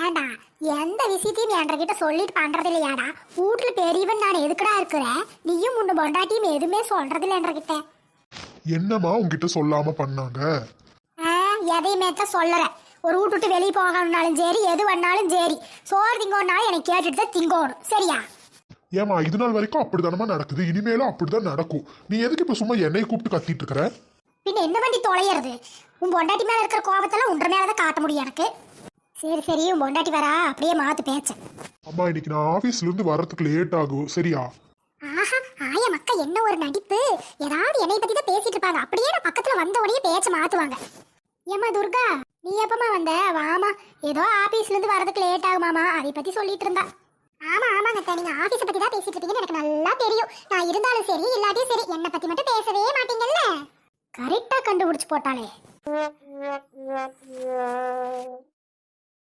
ஏன்டா எந்த விஷயத்தையும் என்கிட்ட சொல்லிட்டு பண்றது இல்லையாடா? வீட்டுல பெரியவன் நான் எதுக்குடா இருக்கிறேன் நீயும் முன்ன பொண்டாட்டியும் எதுவுமே சொல்றது இல்லை என்கிட்ட. என்னம்மா உங்ககிட்ட சொல்லாம பண்ணாங்க? ஆ எதையுமே தான் சொல்லறேன் ஒரு வீட்டு விட்டு வெளியே போகணும்னாலும் சரி எது வேணாலும் சரி. சோறு திங்கோனாலும் எனக்கு கேட்டுட்டு தான் திங்கோணும். சரியா? ஏமா இது நாள் வரைக்கும் அப்படிதானமா நடக்குது. இனிமேலும் அப்படிதான் நடக்கும். நீ எதுக்கு இப்ப சும்மா என்னை கூப்பிட்டு கத்திட்டு இருக்கிற? பின்ன என்ன பண்ணி தொலைகிறது உன் பொண்டாட்டி மேல இருக்கிற கோபத்தெல்லாம் உன்ற மேல தான் காட்ட முடியும் எனக்கு. சரி சரி உன் பொண்டாட்டி வரா. அப்படியே மாத்து பேச்ச. அம்மா இன்னைக்கு நான் ஆபீஸ்ல இருந்து வர்றதுக்கு லேட் ஆகும் சரியா? ஆஹா ஆயா மக்கா என்ன ஒரு நடிப்பு? ஏதாவது என்னை பத்தி தான் பேசிட்டு இருப்பாங்க. அப்படியே நான் பக்கத்துல வந்த உடனே பேச்ச மாத்துவாங்க. ஏமா துர்கா நீ எப்பமா வந்த? வாமா ஏதோ ஆபீஸ்ல இருந்து வரதுக்கு லேட் ஆகுமாமா அதை பத்தி சொல்லிட்டு இருந்தா. ஆமா ஆமாங்க அத்தை, நீங்க ஆபீஸ பத்தி தான் பேசிட்டு இருக்கீங்கன்னு எனக்கு நல்லா தெரியும். நான் இருந்தாலும் சரி இல்லாட்டியும் சரி என்னை பத்தி மட்டும் பேசவே மாட்டீங்கல்ல? கரெக்டா கண்டுபிடிச்சு போட்டாலே